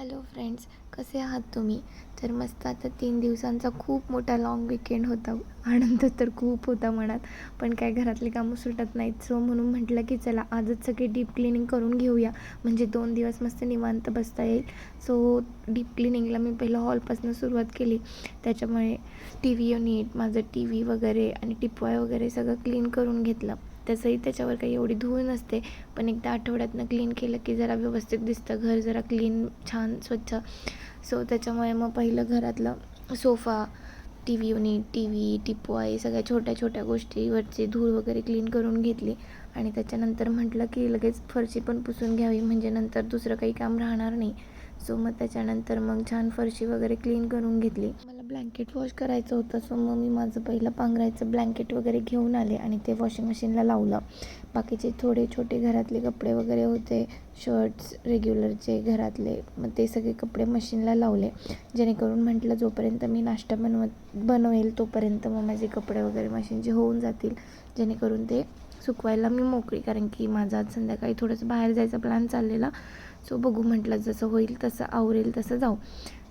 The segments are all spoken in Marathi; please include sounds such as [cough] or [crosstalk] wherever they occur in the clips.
हॅलो फ्रेंड्स कसे आहात तुम्ही? तर मस्त आता तीन दिवसांचा खूप मोठा लाँग विकेंड होता. आनंद तर खूप होता मनात पण काय घरातली कामं सुटत नाहीत. सो म्हणून म्हटलं की चला आजच सगळी डीप क्लिनिंग करून घेऊया. म्हणजे दोन दिवस मस्त निवांत बसता येईल. सो डीप क्लिनिंगला मी पहिलं हॉलपासून सुरुवात केली. त्याच्यामुळे टी व्ही युनिट माझं टी व्ही वगैरे आणि टिपवाय वगैरे सगळं क्लीन करून घेतलं. तसंही त्याच्यावर काही एवढी धूळ नसते. पण एकदा आठवड्यातनं क्लीन केलं की जरा व्यवस्थित दिसतं. घर जरा क्लीन छान स्वच्छ. सो त्याच्यामुळे मग पहिलं घरातलं sofa T V unit T V टिपवाई सगळ्या छोट्या छोट्या गोष्टीवरची धूळ वगैरे क्लीन करून घेतली. आणि त्याच्यानंतर म्हटलं की लगेच फरशी पण पुसून घ्यावी. म्हणजे नंतर दुसरं काही काम राहणार नाही. सो मग त्याच्यानंतर मग छान फरशी वगैरे क्लीन करून घेतली. ब्लँकेट वॉश करायचं होतं. सो मग मी माझं पहिलं पांघरायचं ब्लँकेट वगैरे घेऊन आले आणि ते वॉशिंग मशीनला लावलं. बाकीचे थोडे छोटे घरातले कपडे वगैरे होते शर्ट्स रेग्युलरचे घरातले मग ते सगळे कपडे मशीनला लावले. जेणेकरून म्हटलं जोपर्यंत मी नाश्ता बनवत बनवेल तोपर्यंत मग माझे कपडे वगैरे मशीनचे होऊन जातील. जेणेकरून ते सुकवायला मी मोकळी. कारण की माझा आज संध्याकाळी थोडंसं बाहेर जायचा प्लॅन चाललेला. सो बघू म्हटलं जसं होईल तसं आवरेल तसं जाऊ.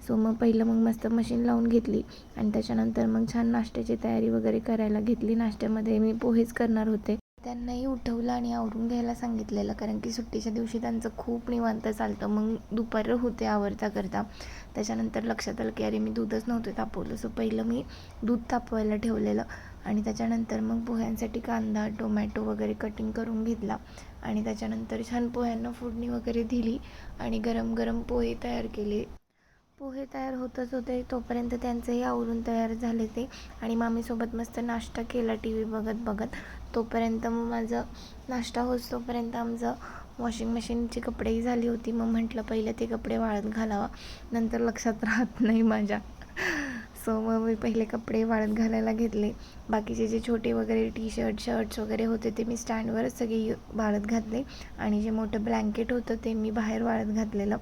सो मग पहिलं मग मस्त मशीन लावून घेतली. आणि त्याच्यानंतर मग छान नाश्त्याची तयारी वगैरे करायला घेतली. नाश्त्यामध्ये मी पोहेच करणार होते. त्यांनाही उठवलं आणि आवरून घ्यायला सांगितलेलं कारण की सुट्टीच्या दिवशी त्यांचं खूप निवांत चालतं. मग दुपार होते आवरता करता. त्याच्यानंतर लक्षात आलं की अरे मी दूधच नव्हते तापवलं. सो पहिलं मी दूध तापवायला ठेवलेलं आणि त्याच्यानंतर मग पोह्यांसाठी कांदा टोमॅटो वगैरे कटिंग करून घेतला. आणि त्याच्यानंतर छान पोह्यांना फोडणी वगैरे दिली आणि गरम गरम पोहे तयार केले. पोहे तयार होतच होते तोपर्यंत त्यांचंही आवरून तयार झाले ते. आणि मामीसोबत मस्त नाश्ता केला टी व्ही बघत बघत. तोपर्यंत मग माझं नाश्ता होत तोपर्यंत आमचं वॉशिंग मशीनची कपडेही झाली होती. मग म्हटलं पहिलं ते कपडे वाळत घालावा नंतर लक्षात राहत नाही माझ्या. सो मग मी पहिले कपडे वाळत घालायला घेतले. बाकीचे जे छोटे वगैरे टी शर्ट शर्ट्स वगैरे होते ते मी स्टँडवरच सगळे वाळत घातले. आणि जे मोठं ब्लँकेट होतं ते मी बाहेर वाळत घातलेलं.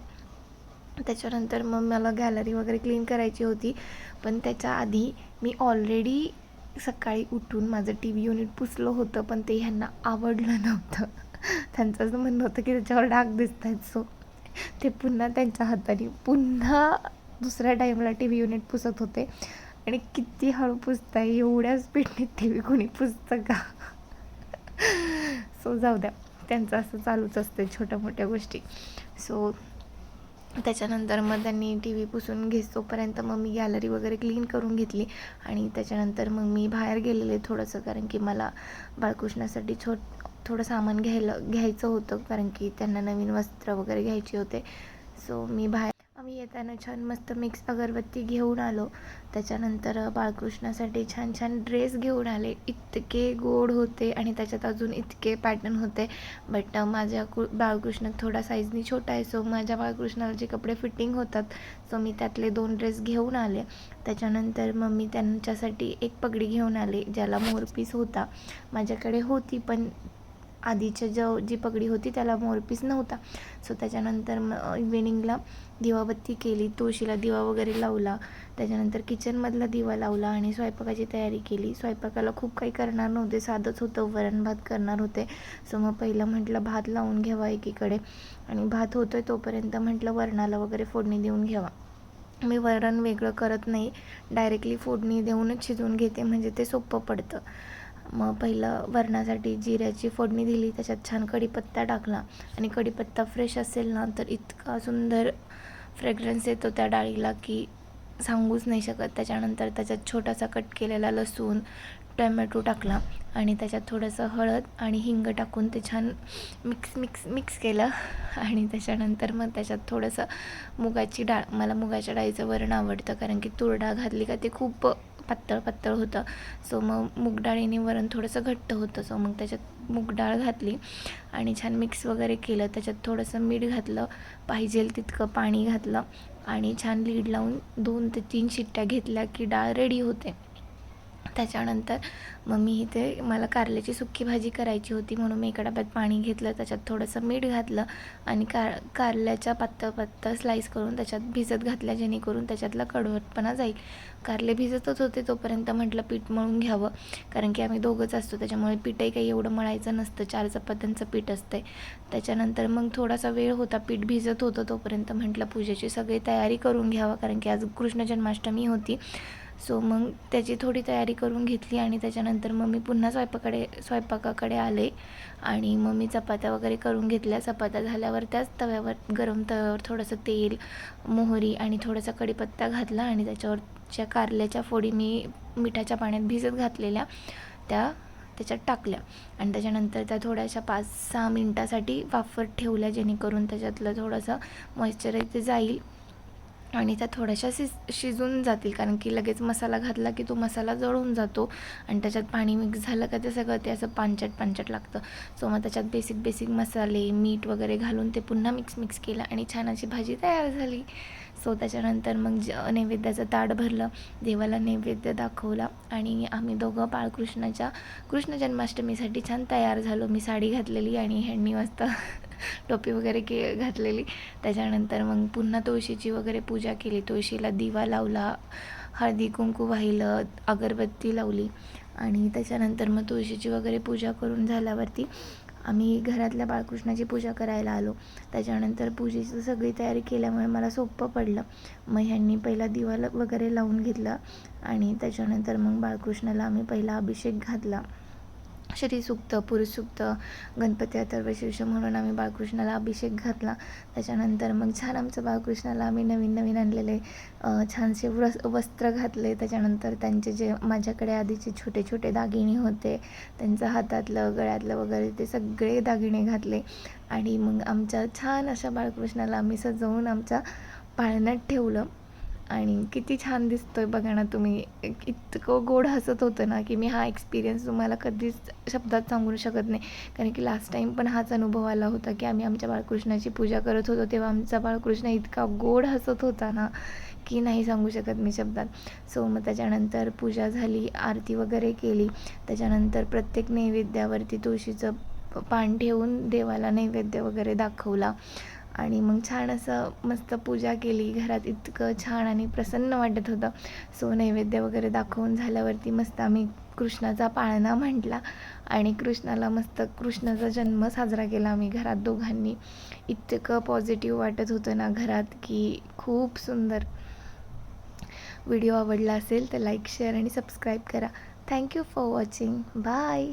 त्याच्यानंतर मग मला गॅलरी वगैरे क्लीन करायची होती. पण त्याच्या आधी मी ऑलरेडी सकाळी उठून माझं टी व्ही युनिट पुसलं होतं पण ते ह्यांना आवडलं नव्हतं. [laughs] त्यांचं असं म्हणणं होतं की त्याच्यावर डाग दिसत आहेत सो ते पुन्हा त्यांच्या हाताने पुन्हा दुसऱ्या टाईमला टी व्ही युनिट पुसत होते. आणि किती हळू पुसताय एवढ्या स्पीडने टी व्ही कोणी पुसतं का? [laughs] सो जाऊ द्या त्यांचं असं चालूच असतं छोट्या मोठ्या गोष्टी. सो त्याच्यानंतर मग त्यांनी टी व्ही पुसून घेतोपर्यंत मग मी गॅलरी वगैरे क्लीन करून घेतली. आणि त्याच्यानंतर मग मी बाहेर गेलेले थोडंसं कारण की मला बाळकृष्णासाठी छोट थोडं सामान घ्यायला घ्यायचं होतं कारण की त्यांना नवीन वस्त्र वगैरे घ्यायचे होते. सो मी बाहेर येताना छान मस्त मिक्स अगरबत्ती घेऊन आलो. त्याच्यानंतर बाळकृष्णासाठी छान छान ड्रेस घेऊन आले. इतके गोड होते आणि त्याच्यात अजून इतके पॅटर्न होते. बट माझ्या कु बाळकृष्ण थोडा साईजनी छोटा आहे सो माझ्या बाळकृष्णाला जे कपडे फिटिंग होतात सो मी त्यातले दोन ड्रेस घेऊन आले. त्याच्यानंतर मग मी त्यांच्यासाठी एक पगडी घेऊन आले ज्याला मोरपीस होता. माझ्याकडे होती पण आधीच्या जो जी पगडी होती त्याला मोरपीस नव्हता. सो त्याच्यानंतर मग इव्हिनिंगला दिवाबत्ती केली तुळशीला दिवा वगैरे लावला. त्याच्यानंतर किचनमधला दिवा लावला आणि स्वयंपाकाची तयारी केली. स्वयंपाकाला खूप काही करणार नव्हते. साधंच होतं. वरण भात करणार होते. सो मग पहिलं म्हटलं भात लावून घ्यावा एकीकडे. आणि भात होतोय तोपर्यंत म्हटलं वरणाला वगैरे फोडणी देऊन घ्यावा. मी वरण वेगळं करत नाही. डायरेक्टली फोडणी देऊनच शिजवून घेते. म्हणजे ते सोपं पडतं. मग पहिलं वरणासाठी जिऱ्याची फोडणी दिली त्याच्यात छान कढीपत्ता टाकला. आणि कढीपत्ता फ्रेश असेल ना तर इतका सुंदर फ्रेग्रन्स येतो त्या डाळीला की सांगूच नाही शकत. त्याच्यानंतर त्याच्यात छोटासा कट केलेला लसूण टोमॅटो टाकला आणि त्याच्यात थोडंसं हळद आणि हिंग टाकून ते छान मिक्स मिक्स मिक्स केलं. आणि त्याच्यानंतर मग त्याच्यात थोडंसं मुगाची डाळ. मला मुगाच्या डाळीचं वरण आवडतं कारण की तूर डाळ घातली का ते खूप पातळ पातळ होतं. सो मग मूग डाळीने वरण थोडंसं घट्ट होतं. सो मग त्याच्यात मूग डाळ घातली आणि छान मिक्स वगैरे केलं. त्याच्यात थोडंसं मीठ घातलं पाहिजेल तितकं पाणी घातलं आणि छान लीड लावून दोन ते तीन शिट्ट्या घेतल्या की डाळ रेडी होते. त्याच्यानंतर मग मी इथे मला कारल्याची सुक्की भाजी करायची होती म्हणून मी एका डब्यात पाणी घेतलं त्याच्यात थोडंसं मीठ घातलं आणि कार कारल्याच्या पातळ पातळ स्लाईस करून त्याच्यात भिजत घातल्या जेणेकरून त्याच्यातला कडवटपणा जाईल. कारले भिजतच होते तोपर्यंत म्हटलं पीठ मळून घ्यावं कारण की आम्ही दोघंच असतो त्याच्यामुळे पीठही काही एवढं मळायचं नसतं चार चपात्यांचं पीठ असतंय. त्याच्यानंतर मग थोडासा वेळ होता पीठ भिजत होतं तोपर्यंत म्हटलं पूजेची सगळी तयारी करून घ्यावं कारण की आज कृष्ण जन्माष्टमी होती. सो मग त्याची थोडी तयारी करून घेतली आणि त्याच्यानंतर मग मी पुन्हा स्वयंपाकडे स्वयंपाकाकडे आले. आणि मग मी चपात्या वगैरे करून घेतल्या. चपात्या झाल्यावर त्याच तव्यावर गरम तव्यावर थोडंसं तेल मोहरी आणि थोडासा कढीपत्ता घातला आणि त्याच्यावरच्या कारल्याच्या फोडी मी मिठाच्या पाण्यात भिजत घातलेल्या त्या त्याच्यात टाकल्या. आणि त्याच्यानंतर त्या थोड्याशा पाच सहा मिनटासाठी वाफत ठेवल्या जेणेकरून त्याच्यातलं थोडंसं मॉइश्चराईज जाईल. आणि त्या थोड्याशा शिज शिजून जातील. कारण की लगेच मसाला घातला की तो मसाला जळून जातो. आणि त्याच्यात पाणी मिक्स झालं का ते सगळं ते असं पांचट पांचट लागतं. सो मग त्याच्यात बेसिक बेसिक मसाले मीठ वगैरे घालून ते पुन्हा मिक्स मिक्स केलं आणि छान अशी भाजी तयार झाली. सो त्याच्यानंतर मग ज नैवेद्याचं ताट भरलं. देवाला नैवेद्य दाखवला आणि आम्ही दोघं बाळकृष्णाच्या कृष्ण जन्माष्टमीसाठी छान तयार झालो. मी साडी घातलेली आणि ह्यांनी मस्त टोपी वगैरे के घातलेली. त्याच्यानंतर मग पुन्हा तुळशीची वगैरे पूजा केली. तुळशीला दिवा लावला हळदी कुंकू वाहिलं अगरबत्ती लावली. आणि त्याच्यानंतर मग तुळशीची वगैरे पूजा करून झाल्यावरती आम्ही घरातल्या बाळकृष्णाची पूजा करायला आलो. त्याच्यानंतर पूजेची सगळी तयारी केल्यामुळे मला सोपं पडलं. मग ह्यांनी पहिला दिवा वगैरे लावून घेतला आणि त्याच्यानंतर मग बाळकृष्णाला आम्ही पहिला अभिषेक घातला. श्रीसुक्त पुरुषसुक्त गणपती अथर्वशीर्ष म्हणून आम्ही बाळकृष्णाला अभिषेक घातला. त्याच्यानंतर मग छान आमचं बाळकृष्णाला आम्ही नवीन नवीन आणलेले छानसे व्रस वस्त्र घातले. त्याच्यानंतर त्यांचे जे माझ्याकडे आधीचे छोटे छोटे दागिने होते त्यांचं हातातलं गळ्यातलं वगैरे ते सगळे दागिने घातले. आणि मग आमच्या छान अशा बाळकृष्णाला आम्ही सजवून आमच्या पाळण्यात ठेवलं. आणि किती छान दिसतोय बघा ना तुम्ही. इतकं गोड हसत होतं ना की मी हा एक्सपिरियन्स तुम्हाला कधीच शब्दात सांगू शकत नाही. कारण की लास्ट टाईम पण हाच अनुभव आला होता की आम्ही आमच्या बाळकृष्णाची पूजा करत होतो तेव्हा आमचा बाळकृष्ण इतका गोड हसत होता ना की नाही सांगू शकत मी शब्दात. सो मग त्याच्यानंतर पूजा झाली आरती वगैरे केली. त्याच्यानंतर प्रत्येक नैवेद्यावरती तुळशीचं पान ठेवून देवाला नैवेद्य वगैरे दाखवला. आणि मग छान असं मस्त पूजा केली. घरात इतकं छान आणि प्रसन्न वाटत होतं. सो नैवेद्य वगैरे दाखवून झाल्यावरती मस्त आम्ही कृष्णाचा पाळणा म्हटला. आणि कृष्णाला मस्त कृष्णाचा जन्म साजरा केला आम्ही घरात दोघांनी. इतकं पॉझिटिव्ह वाटत होतं ना घरात की खूप सुंदर. व्हिडिओ आवडला असेल तर लाईक शेअर आणि सबस्क्राईब करा. Thank you for watching bye